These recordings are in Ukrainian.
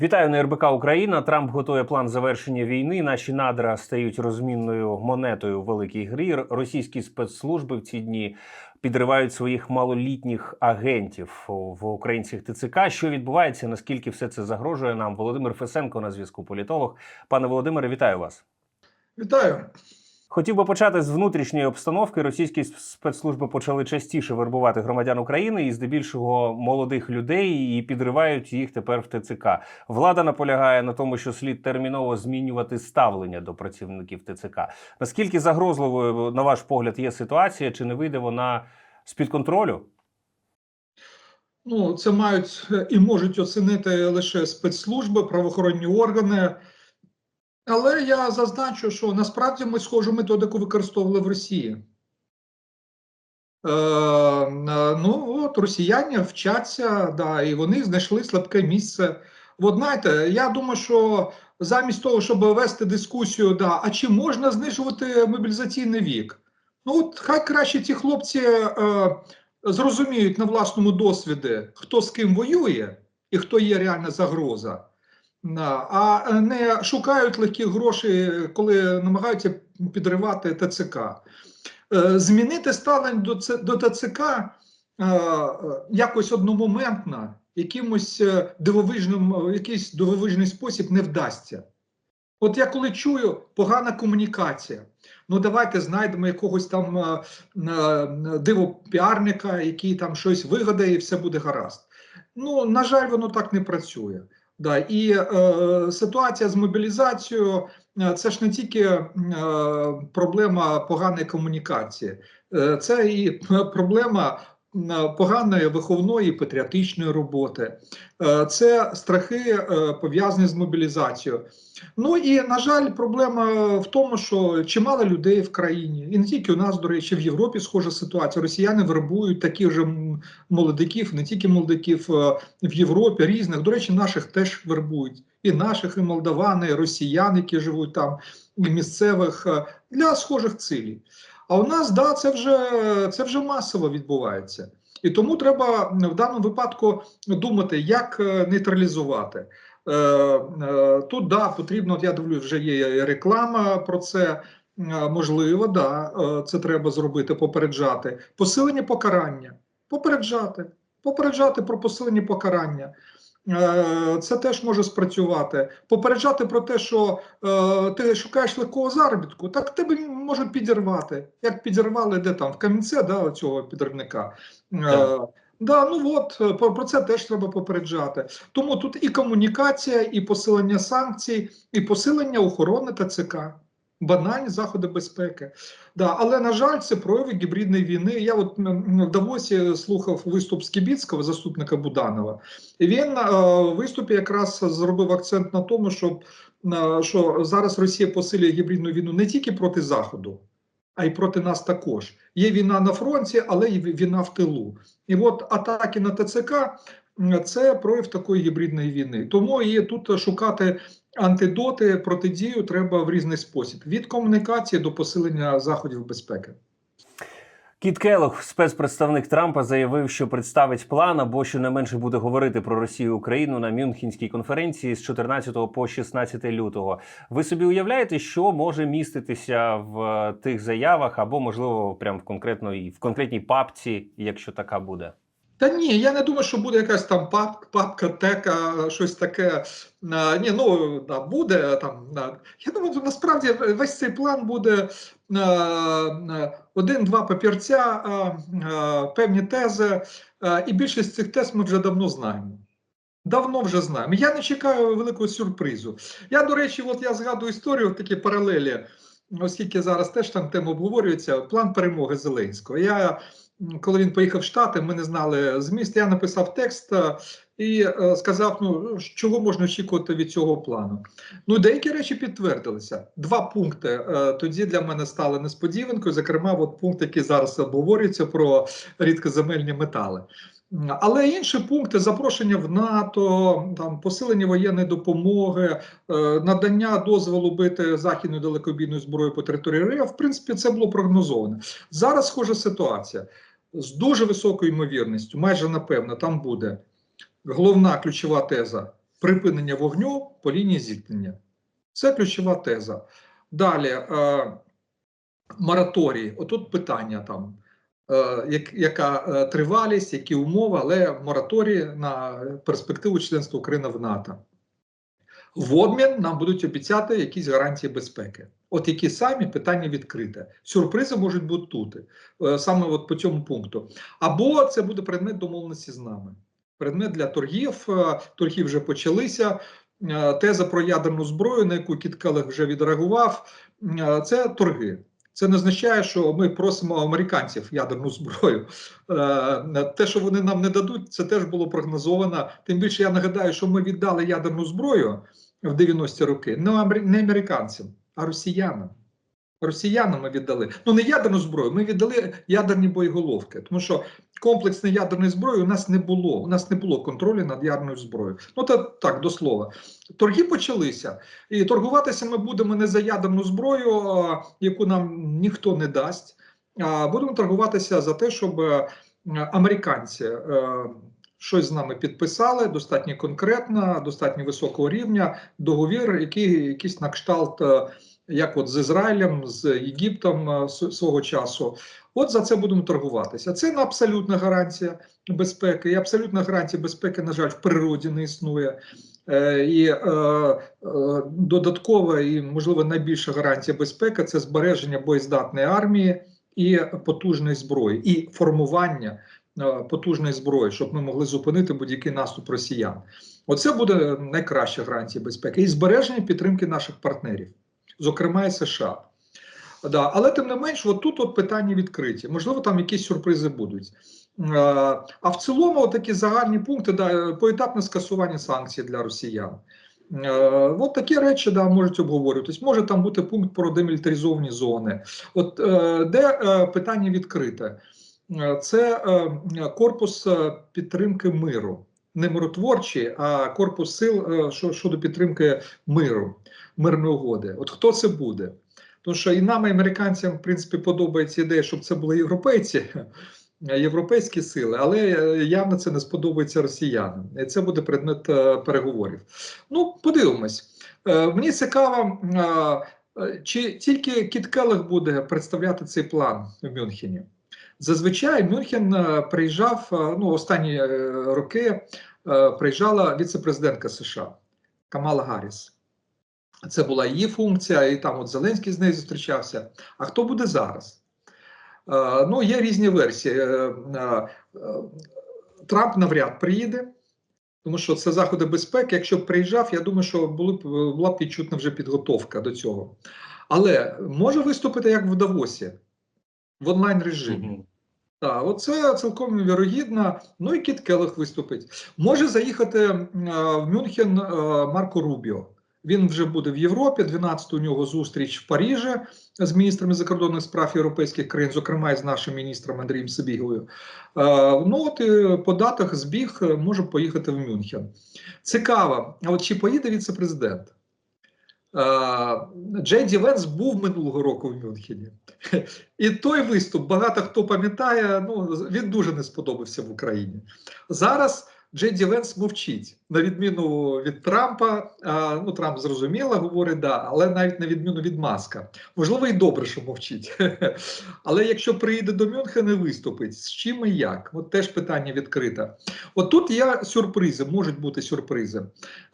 Вітаю на РБК Україна. Трамп готує план завершення війни. Наші надра стають розмінною монетою великій грі. Російські спецслужби в ці дні підривають своїх малолітніх агентів в українських ТЦК. Що відбувається? Наскільки все це загрожує нам? Володимир Фесенко на зв'язку. Політолог. Пане Володимире, вітаю вас. Вітаю. Хотів би почати з внутрішньої обстановки. Російські спецслужби почали частіше вербувати громадян України і здебільшого молодих людей і підривають їх тепер в ТЦК. Влада наполягає на тому, що слід терміново змінювати ставлення до працівників ТЦК. Наскільки загрозливою, на ваш погляд, є ситуація? Чи не вийде вона з під контролю? Ну, це мають і можуть оцінити лише спецслужби, правоохоронні органи. Але я зазначу, що насправді ми схожу методику використовували в Росії. Е, ну, от росіяни вчаться, да, і вони знайшли слабке місце. От знаєте, я думаю, що замість того, щоб вести дискусію, да, а чи можна знижувати мобілізаційний вік? Ну, от хай краще ті хлопці е, зрозуміють на власному досвіді, хто з ким воює і хто є реальна загроза. А не шукають легких грошей, коли намагаються підривати ТЦК. Е, змінити ставлення до до ТЦК е, якось одномоментно, якимось е, дивовижним, якийсь дивовижний спосіб не вдасться. От я коли чую погана комунікація, ну давайте знайдемо якогось там дивопіарника, який там щось вигадає, і все буде гаразд. Ну, на жаль, воно так не працює. Да, І е, ситуація з мобілізацією це ж не тільки е, проблема поганої комунікації, е, це і проблема поганої виховної патріотичної роботи, е, це страхи е, пов'язані з мобілізацією. Ну і на жаль, проблема в тому, що чимало людей в країні, і не тільки у нас, до речі, в Європі схожа ситуація. Росіяни вербують таких же молодиків, не тільки молодиків е, в Європі, різних. До речі, наших теж вербують. І наших, і молдавани, і росіян, які живуть там, і місцевих для схожих цілей. А у нас да, це вже це вже масово відбувається. І тому треба в даному випадку думати, як е, нейтралізувати. Е, е, тут да, потрібно, я дивлюсь, вже є реклама про це. Можливо, да, це треба зробити, попереджати. Посилення покарання. Попереджати, попереджати про посилення покарання. Е, це теж може спрацювати. Попереджати про те, що е, ти шукаєш легкого заробітку, так тебе можуть підірвати. Як підірвали де там в камінце да, цього підривника. Е, Да, ну от про, про це теж треба попереджати. Тому тут і комунікація, і посилення санкцій, і посилення охорони ТЦК банальні заходи безпеки. Да, Але, на жаль, це прояви гібридної війни. Я от в Давосі слухав виступ Скібіцького, заступника Буданова. І він е, в виступі якраз зробив акцент на тому, що, е, що зараз Росія посилює гібридну війну не тільки проти Заходу. А й проти нас також є війна на фронті, але й війна в тилу. І от атаки на ТЦК це прояв такої гібридної війни. Тому і тут шукати антидоти протидію треба в різний спосіб: від комунікації до посилення заходів безпеки. Кіт Келох, спецпредставник Трампа, заявив, що представить план або щонайменше буде говорити про Росію Україну на Мюнхенській конференції з 14 по 16 лютого. Ви собі уявляєте, що може міститися в тих заявах, або можливо, прямо в конкретної в конкретній папці, якщо така буде? Та ні, я не думаю, що буде якась там пап, папка, тека, щось таке. А, ні, ну да, буде там. Да. Я думаю, насправді весь цей план буде один-два папірця, а, а, певні тези, а, і більшість цих тез ми вже давно знаємо. Давно вже знаємо. Я не чекаю великого сюрпризу. Я, до речі, от я згадую історію такі паралелі, оскільки зараз теж там тема обговорюється, план перемоги Зеленського. Я коли він поїхав в Штати, ми не знали зміст. Я написав текст е, і е, сказав: ну чого можна очікувати від цього плану. Ну деякі речі підтвердилися. Два пункти е, тоді для мене стали несподіванкою. Зокрема, от пункт, який зараз обговорюється про рідкоземельні метали. Але інші пункти запрошення в НАТО, там посилення воєнної допомоги, надання дозволу бити західною далекобійною зброєю по території РФ, в принципі, це було прогнозовано. Зараз схожа ситуація з дуже високою ймовірністю, майже напевно, там буде головна ключова теза припинення вогню по лінії зіткнення. Це ключова теза. Далі е, мораторій. Отут питання там. Е, як- Яка е, тривалість, які умови, але мораторій на перспективу членства України в НАТО. В обмін нам будуть обіцяти якісь гарантії безпеки. От які самі питання відкрите. Сюрпризи можуть бути тут, е, саме от по цьому пункту. Або це буде предмет домовленості з нами. Предмет для торгів. Торги вже почалися. Теза про ядерну зброю, на яку Кіт Келех вже відреагував, це торги. Це не означає, що ми просимо американців ядерну зброю. Е, Те, що вони нам не дадуть, це теж було прогнозовано. Тим більше я нагадаю, що ми віддали ядерну зброю в 90-ті роки не амер- не американцям, а росіянам. Росіянам ми віддали. Ну не ядерну зброю, ми віддали ядерні боєголовки, тому що комплексної ядерної зброї у нас не було. У нас не було контролю над ядерною зброєю. Ну та так до слова. Торги почалися, і торгуватися ми будемо не за ядерну зброю, яку нам ніхто не дасть. А будемо торгуватися за те, щоб е, американці. е, Щось з нами підписали достатньо конкретно, достатньо високого рівня договір, який якийсь на кшталт, е, як от з Ізраїлем, з Єгиптом е, свого часу. От за це будемо торгуватися. Це не абсолютна гарантія безпеки. І абсолютна гарантія безпеки, на жаль, в природі не існує. Е, І е, е, додаткова і, можливо, найбільша гарантія безпеки це збереження боєздатної армії і потужної зброї, і формування е, потужної зброї, щоб ми могли зупинити будь-який наступ росіян. Оце буде найкраща гарантія безпеки і збереження підтримки наших партнерів, зокрема і США. Да, але тим не менш, от тут от питання відкриті. Можливо, там якісь сюрпризи будуть. Е, А в цілому, такі загальні пункти, да, поетапне скасування санкцій для росіян. Е, От такі речі да, можуть обговорюватись. Може там бути пункт про демілітаризовані зони. От е, де питання відкрите? Це корпус підтримки миру. Не миротворчий, а корпус сил е, щодо підтримки миру, мирної угоди. От хто це буде? Тому що і нам, і американцям, в принципі, подобається ідея, щоб це були європейці, європейські сили, але е, явно це не сподобається росіянам. Це буде предмет е, переговорів. Ну, подивимось. Мені цікаво, чи тільки Кіт Келех буде представляти цей план в Мюнхені. Зазвичай Мюнхен е, приїжджав е, ну, останні е, роки. Приїжджала віце-президентка США Камала Гарріс. Це була її функція, і там от Зеленський з нею зустрічався. А хто буде зараз? Ну, є різні версії. Трамп навряд приїде, тому що це заходи безпеки. Якщо б приїжджав, я думаю, що була б відчутна вже підготовка до цього. Але може виступити як в Давосі в онлайн режимі. Так, оце цілком вірогідно. Ну і Кіт Келех виступить. Може заїхати е, в Мюнхен е, Марко Рубіо. Він вже буде в Європі. 12 у нього зустріч в Парижі з міністрами закордонних справ європейських країн, зокрема і з нашим міністром Андрієм Сибіговою. Е, ну от по датах збіг е, може поїхати в Мюнхен. Цікаво, а от чи поїде віце-президент? Джей Ді Венс був минулого року в Мюнхені. І той виступ, багато хто пам'ятає, ну він дуже не сподобався в Україні. Зараз Джей Ді Венс мовчить, на відміну від Трампа. Ну Трамп зрозуміло говорить, да, але навіть на відміну від Маска. Можливо, і добре, що мовчить. Але якщо приїде до Мюнхена виступить, з чим і як? От теж питання відкрите. От тут є сюрпризи, можуть бути сюрпризи.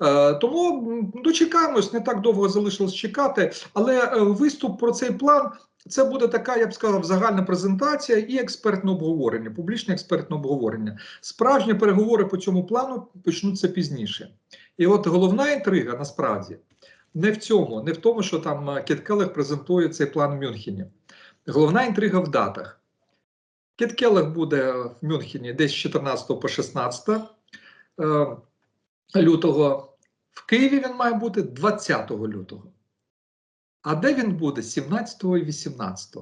Е, тому дочекаємось, не так довго залишилось чекати, але е, виступ про цей план. Це буде така, я б сказав, загальна презентація і експертне обговорення, публічне експертне обговорення. Справжні переговори по цьому плану почнуться пізніше. І от головна інтрига насправді не в цьому, не в тому, що там е, Кіт презентує цей план в Мюнхені. Головна інтрига в датах. Кіт буде в Мюнхені десь з 14 по 16 е, лютого. В Києві він має бути 20 лютого. А де він буде 17 і 18?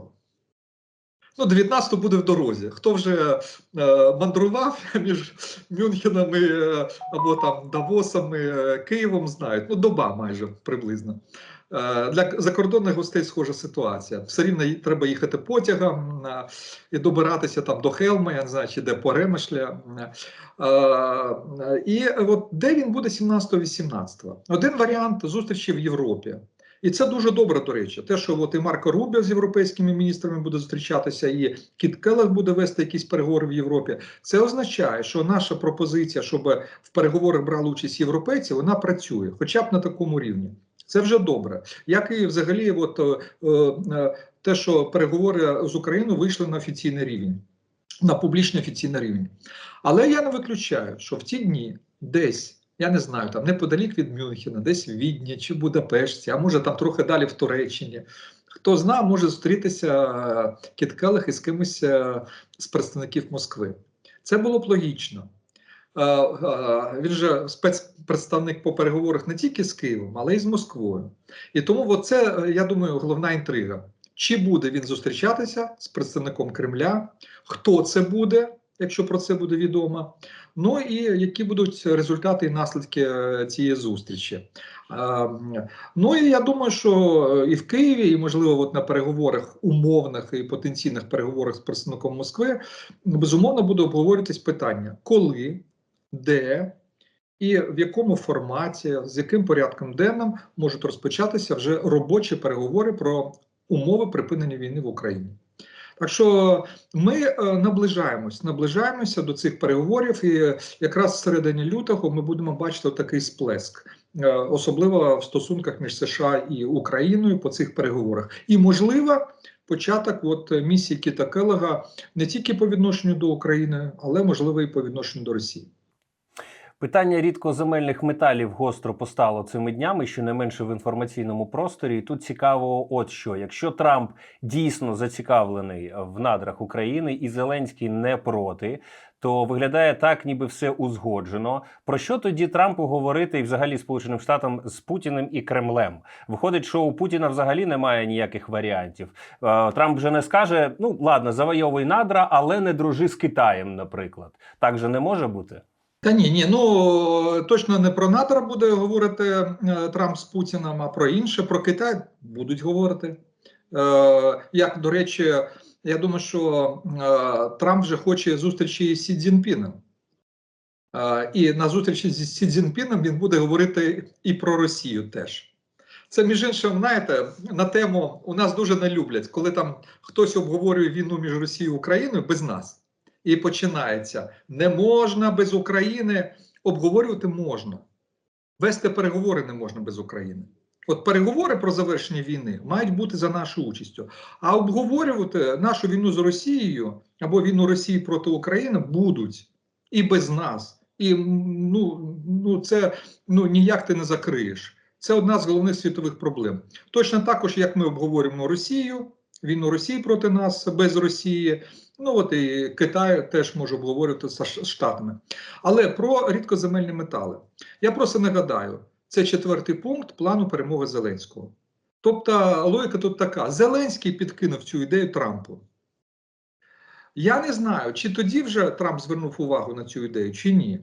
Ну, 19 буде в дорозі. Хто вже е, мандрував між Мюнхенами е, або там Давосами, е, Києвом, знають. Ну, доба майже приблизно. Е, Для закордонних гостей схожа ситуація. Все рівно треба їхати потягом е, і добиратися там до Хелма, я не знаю, чи де по Ремешля. Е, е, І от де він буде 17-18? Один варіант зустрічі в Європі. І це дуже добре, до речі. Те, що от і Марко Рубіо з європейськими міністрами буде зустрічатися, і Кіт Келлер буде вести якісь переговори в Європі. Це означає, що наша пропозиція, щоб в переговорах брали участь європейці, вона працює, хоча б на такому рівні. Це вже добре. Як і взагалі, от е, е, те, що переговори з Україною вийшли на офіційний рівень, на публічний офіційний рівень. Але я не виключаю, що в ті дні десь. Я не знаю, там неподалік від Мюнхена, десь в Відні чи Будапешті, а може там трохи далі в Туреччині. Хто знає, може зустрітися е, Кіт Келлех із кимось е, з представників Москви. Це було б логічно. Е, Він же спецпредставник по переговорах не тільки з Києвом, але й з Москвою. І тому це, я думаю, головна інтрига. Чи буде він зустрічатися з представником Кремля? Хто це буде, якщо про це буде відомо? Ну і які будуть результати і наслідки е, цієї зустрічі? Е, Ну і я думаю, що е, і в Києві, і можливо, от на переговорах умовних і потенційних переговорах з представником Москви, безумовно буде обговорюватись питання, коли, де і в якому форматі, з яким порядком денним можуть розпочатися вже робочі переговори про умови припинення війни в Україні. Так що ми е, наближаємось, наближаємося до цих переговорів, і якраз в середині лютого ми будемо бачити такий сплеск, е, особливо в стосунках між США і Україною по цих переговорах. І можливо, початок от місії Кіта Келега не тільки по відношенню до України, але можливо і по відношенню до Росії. Питання рідкоземельних металів гостро постало цими днями, щонайменше в інформаційному просторі. І тут цікаво, от що якщо Трамп дійсно зацікавлений в надрах України і Зеленський не проти, то виглядає так, ніби все узгоджено. Про що тоді Трампу говорити і взагалі Сполученим Штатам з Путіним і Кремлем? Виходить, що у Путіна взагалі немає ніяких варіантів. Е, Трамп вже не скаже: ну ладно, завойовуй надра, але не дружи з Китаєм, наприклад. Так же не може бути. Та ні, ні, ну точно не про НАТО буде говорити е, Трамп з Путіним, а про інше, про Китай будуть говорити. Е, як, до речі, я думаю, що е, Трамп вже хоче зустрічі з Сі Цзіньпіном. Е, і на зустрічі з Сі Цзіньпіном він буде говорити і про Росію теж. Це, між іншим, знаєте, на тему у нас дуже не люблять, коли там хтось обговорює війну між Росією і Україною без нас. І починається: не можна без України обговорювати можна. Вести переговори не можна без України. От переговори про завершення війни мають бути за нашою участю. А обговорювати нашу війну з Росією або війну Росії проти України будуть і без нас. І ну, ну це ну, ніяк ти не закриєш. Це одна з головних світових проблем. Точно також, як ми обговорюємо Росію, війну Росії проти нас без Росії. Ну от і Китай теж може обговорювати з Штатами. Але про рідкоземельні метали. Я просто нагадаю, це четвертий пункт плану перемоги Зеленського. Тобто логіка тут така: Зеленський підкинув цю ідею Трампу. Я не знаю, чи тоді вже Трамп звернув увагу на цю ідею, чи ні.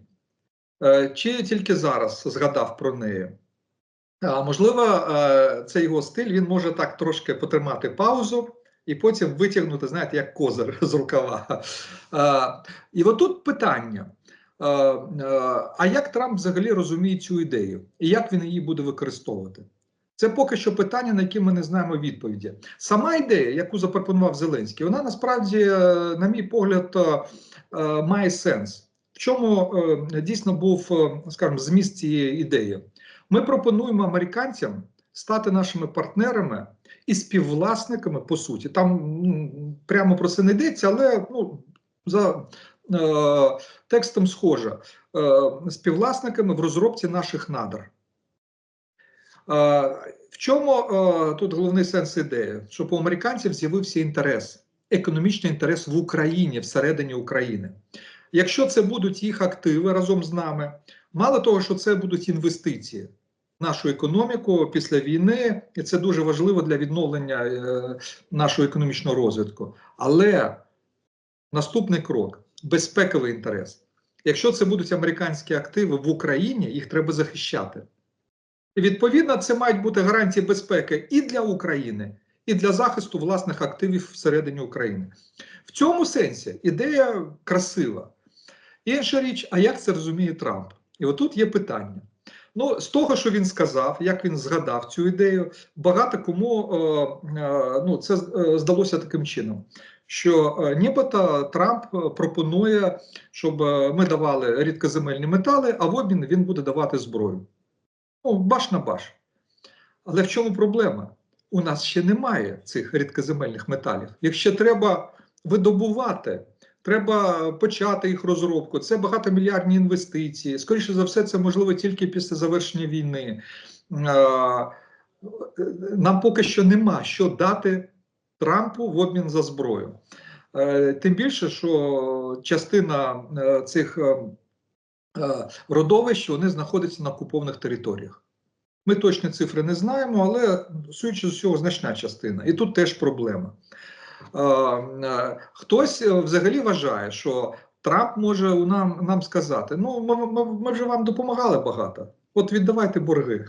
Е, Чи тільки зараз згадав про неї. Можливо, е, це його стиль, він може так трошки потримати паузу і потім витягнути, знаєте, як козир з рукава. І отут питання: а як Трамп взагалі розуміє цю ідею, і як він її буде використовувати? Це поки що питання, на які ми не знаємо відповіді. Сама ідея, яку запропонував Зеленський, вона насправді, е, на мій погляд, е, е, має сенс. В чому дійсно був, скажімо, зміст цієї ідеї? Ми пропонуємо американцям стати нашими партнерами і співвласниками, по суті. Там м, прямо про це не йдеться, але ну, за е, текстом схоже, е, співвласниками в розробці наших надр. Е, в чому е, тут головний сенс ідеї? Щоб у американців з'явився інтерес, економічний інтерес в Україні, всередині України. Якщо це будуть їх активи разом з нами, мало того, що це будуть інвестиції, нашу економіку після війни, і це дуже важливо для відновлення е, нашого економічного розвитку. Але наступний крок безпековий інтерес. Якщо це будуть американські активи в Україні, їх треба захищати. І відповідно, це мають бути гарантії безпеки і для України, і для захисту власних активів всередині України. В цьому сенсі ідея красива. Інша річ, а як це розуміє Трамп? І отут є питання. Ну, з того, що він сказав, як він згадав цю ідею, багато кому е, е, ну, це е, здалося таким чином, що нібито Трамп пропонує, щоб ми давали рідкоземельні метали, а в обмін він буде давати зброю. Ну, баш на баш. Але в чому проблема? У нас ще немає цих рідкоземельних металів. Ще треба видобувати, треба почати їх розробку. Це багатомільярдні інвестиції. Скоріше за все, це можливо тільки після завершення війни. Нам поки що нема що дати Трампу в обмін за зброю. Е, Тим більше, що частина е, цих е, родовищ вони знаходяться на окупованих територіях. Ми точні цифри не знаємо, але судячи з усього, значна частина. І тут теж проблема. Е, е, Хтось е, взагалі вважає, що Трамп може нам, нам сказати: ну, ми, ми, ми вже вам допомагали багато, от віддавайте борги.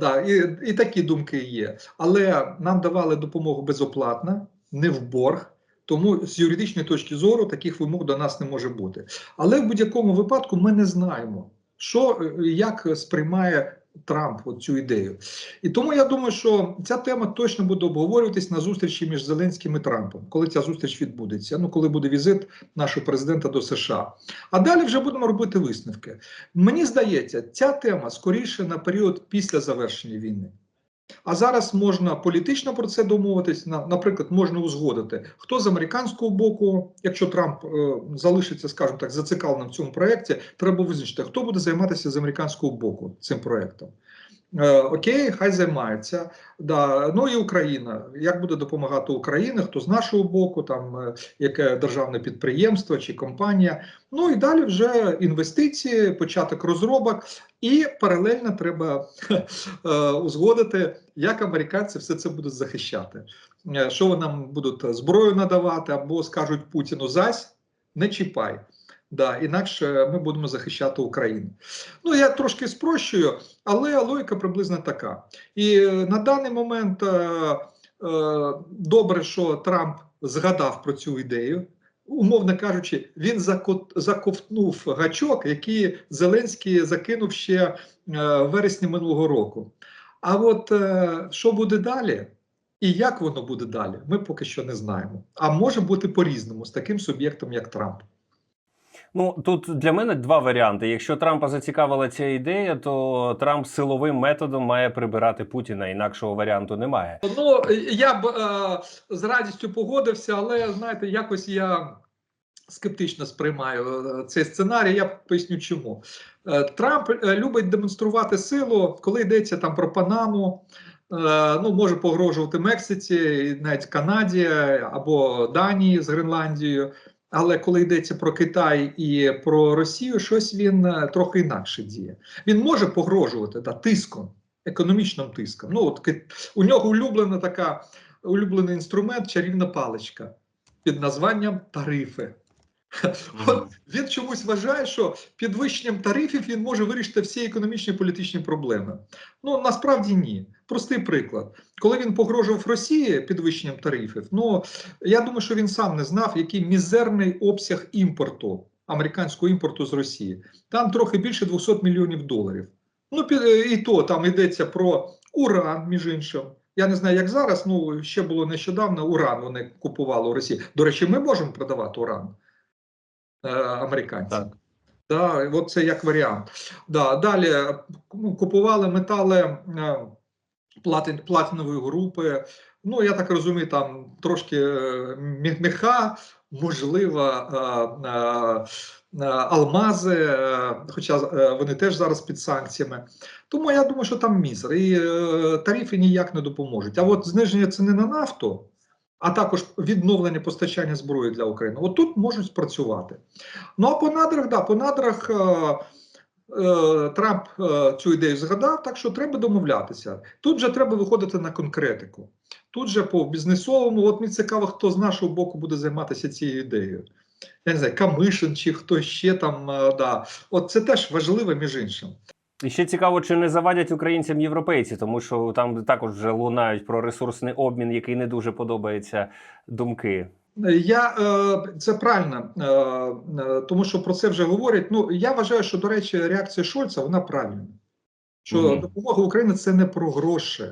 Да, і, і такі думки є. Але нам давали допомогу безоплатно, не в борг. Тому з юридичної точки зору таких вимог до нас не може бути. Але в будь-якому випадку ми не знаємо, що як сприймає Трамп цю ідею. І тому я думаю, що ця тема точно буде обговорюватись на зустрічі між Зеленським і Трампом, коли ця зустріч відбудеться. Ну, коли буде візит нашого президента до США. А далі вже будемо робити висновки. Мені здається, ця тема скоріше на період після завершення війни. А зараз можна політично про це домовитись. На- Наприклад, можна узгодити, хто з американського боку, якщо Трамп е, залишиться, скажімо так, зацікавленим в цьому проєкті, треба визначити, хто буде займатися з американського боку цим проєктом. Е, окей, хай займається. Да. Ну і Україна. Як буде допомагати Україна? Хто з нашого боку, там е, яке державне підприємство чи компанія? Ну і далі вже інвестиції, початок розробок, і паралельно треба е, узгодити, як американці все це будуть захищати. Що вони нам будуть зброю надавати, або скажуть Путіну зась, не чіпай. Да, інакше ми будемо захищати Україну. Ну я трошки спрощую, але логіка приблизно така. І е, на даний момент е, е, добре, що Трамп згадав про цю ідею. Умовно кажучи, він заковтнув гачок, який Зеленський закинув ще в вересні минулого року. А от що буде далі, і як воно буде далі, ми поки що не знаємо. А може бути по-різному з таким суб'єктом, як Трамп. Ну тут для мене два варіанти. Якщо Трампа зацікавила ця ідея, то Трамп силовим методом має прибирати Путіна. Інакшого варіанту немає. Ну я б е, з радістю погодився, але знаєте, якось я скептично сприймаю е, цей сценарій. Я поясню, чому Е, Трамп е, любить демонструвати силу, коли йдеться там про Панаму. Ну, може погрожувати Мексиці, навіть Канаді або Данії з Гренландією. Але коли йдеться про Китай і про Росію, щось він е, трохи інакше діє. Він може погрожувати да, тиском, економічним тиском. Ну, от у нього улюблена така улюблений інструмент чарівна паличка під названням тарифи. От він чомусь вважає, що підвищенням тарифів він може вирішити всі економічні і політичні проблеми. Ну насправді ні. Простий приклад. Коли він погрожував Росії підвищенням тарифів, ну я думаю, що він сам не знав, який мізерний обсяг імпорту, американського імпорту з Росії. Там трохи більше 200 мільйонів доларів. Ну, пі- і то там йдеться про уран, між іншим. Я не знаю, як зараз, ну ще було нещодавно уран вони купували у Росії. До речі, ми можемо продавати уран е, американцям. Так. Да, от це як варіант. Да, далі е, ну, купували метали е, платинової групи. Ну, я так розумію, там трошки меха, можливо, алмази, хоча вони теж зараз під санкціями. Тому я думаю, що там мізер. І тарифи ніяк не допоможуть. А от зниження ціни на нафту, а також відновлення постачання зброї для України, от тут можуть спрацювати. Ну а по надрах, да, по надрах. е, е, Трамп е, цю ідею згадав, так що треба домовлятися. Тут же треба виходити на конкретику. Тут же по бізнесовому, от мені цікаво, хто з нашого боку буде займатися цією ідеєю. Я не знаю, Камишин чи хто ще там. е, Да. От це теж важливо, між іншим. І ще цікаво, чи не завадять українцям європейці, тому що там також вже лунають про ресурсний обмін, який не дуже подобається думки. Я е, це правильно, е, е, тому що про це вже говорять. Ну я вважаю, що до речі, реакція Шольца вона правильна. Що Мгм. допомога Україні це не про гроші,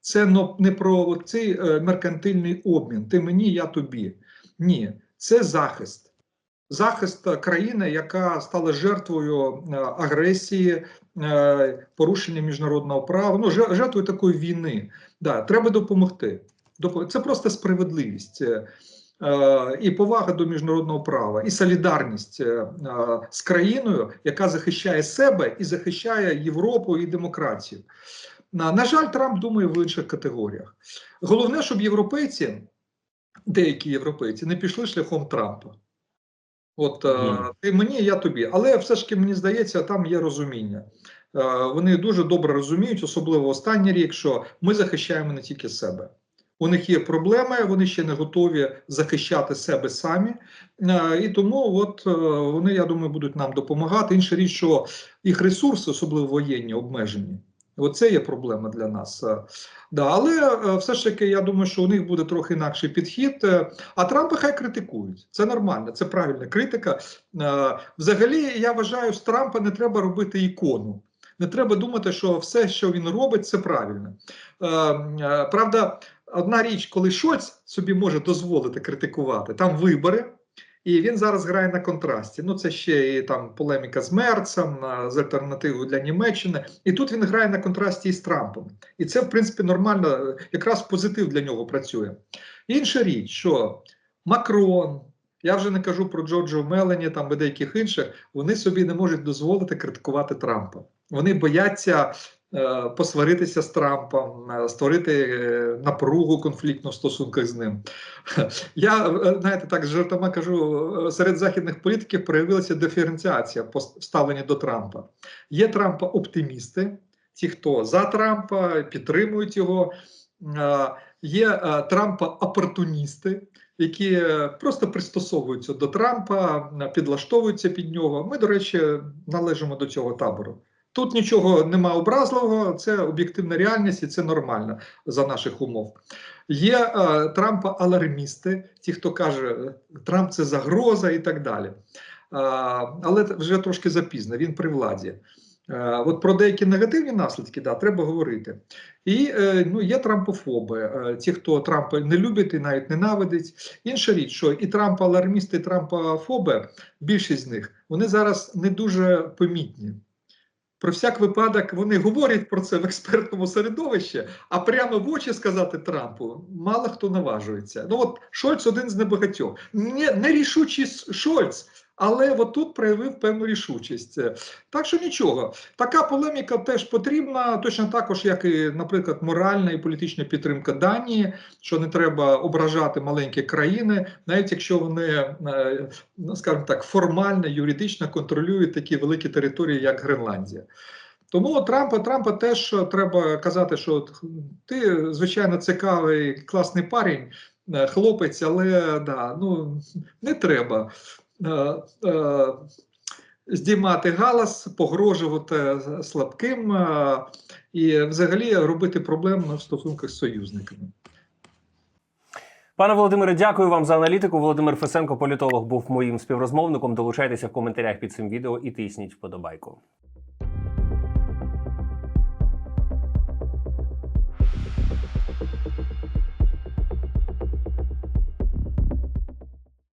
це не про цей меркантильний обмін. Ти мені, я тобі. Ні, це захист. Захист країни, яка стала жертвою е, агресії, е, порушення міжнародного права, ну жертвою такої війни. Да, треба допомогти. Це просто справедливість. Е, І повага до міжнародного права, і солідарність з країною, яка захищає себе і захищає Європу і демократію. На жаль, Трамп думає в інших категоріях. Головне, щоб європейці, деякі європейці, не пішли шляхом Трампа. От Мгм. ти мені, я тобі. Але все ж таки мені здається, там є розуміння. Е, Вони дуже добре розуміють, особливо останній рік, що ми захищаємо не тільки себе. У них є проблеми, вони ще не готові захищати себе самі. Е, І тому от вони, я думаю, будуть нам допомагати. Інша річ, що їх ресурси, особливо воєнні, обмежені. Оце є проблема для нас. Е, Да, але е, все ж таки, я думаю, що у них буде трохи інакший підхід. Е, А Трампа хай критикують. Це нормально, це правильна критика. Взагалі, я вважаю, з Трампа не треба робити ікону. Не треба думати, що все, що він робить, це правильно. Правда, одна річ, коли Шольц собі може дозволити критикувати, там вибори. І він зараз грає на контрасті. Ну, це ще і там полеміка з Мерцем, з альтернативою для Німеччини. І тут він грає на контрасті із Трампом. І це, в принципі, нормально, якраз позитив для нього працює. Інша річ, що Макрон, я вже не кажу про Джорджо Мелені там і деяких інших, вони собі не можуть дозволити критикувати Трампа. Вони бояться посваритися з Трампом, е, створити е, напругу конфліктну в стосунках з ним. Я е, знаєте, так з жартома кажу: е, серед західних політиків проявилася диференціація по ставленні до Трампа. Є Трампа оптимісти, ті, хто за Трампа підтримують його. Е, Є е, Трампа опортуністи, які е, просто пристосовуються до Трампа, е, підлаштовуються під нього. Ми, до речі, належимо до цього табору. Тут нічого нема образливого, це об'єктивна реальність і це нормально за наших умов. Є е, Трампа алармісти, ті, хто каже, е, Трамп це загроза і так далі. Е, але вже трошки запізно, він при владі. Е, От про деякі негативні наслідки да, треба говорити. І е, ну, є трампофоби, е, ті, хто Трампа не любить і навіть ненавидить. Інша річ, що і Трампа алармісти, і Трампофоби, більшість з них, вони зараз не дуже помітні. Про всяк випадок вони говорять про це в експертному середовищі, а прямо в очі сказати Трампу мало хто наважується. Ну от Шольц один з небагатьох. Не, не рішучий Шольц, але от тут проявив певну рішучість. Так що нічого, така полеміка теж потрібна, точно також, як і, наприклад, моральна і політична підтримка Данії, що не треба ображати маленькі країни, навіть якщо вони, е, ну, скажімо так, формально, юридично контролюють такі великі території, як Гренландія. Тому Трампа Трампа теж треба казати, що ти звичайно цікавий, класний парень, е, хлопець, але да, ну не треба здіймати галас, погрожувати слабким е, і взагалі робити проблем в стосунках з союзниками. Пане Володимире, дякую вам за аналітику. Володимир Фесенко, політолог, був моїм співрозмовником. Долучайтеся в коментарях під цим відео і тисніть вподобайку.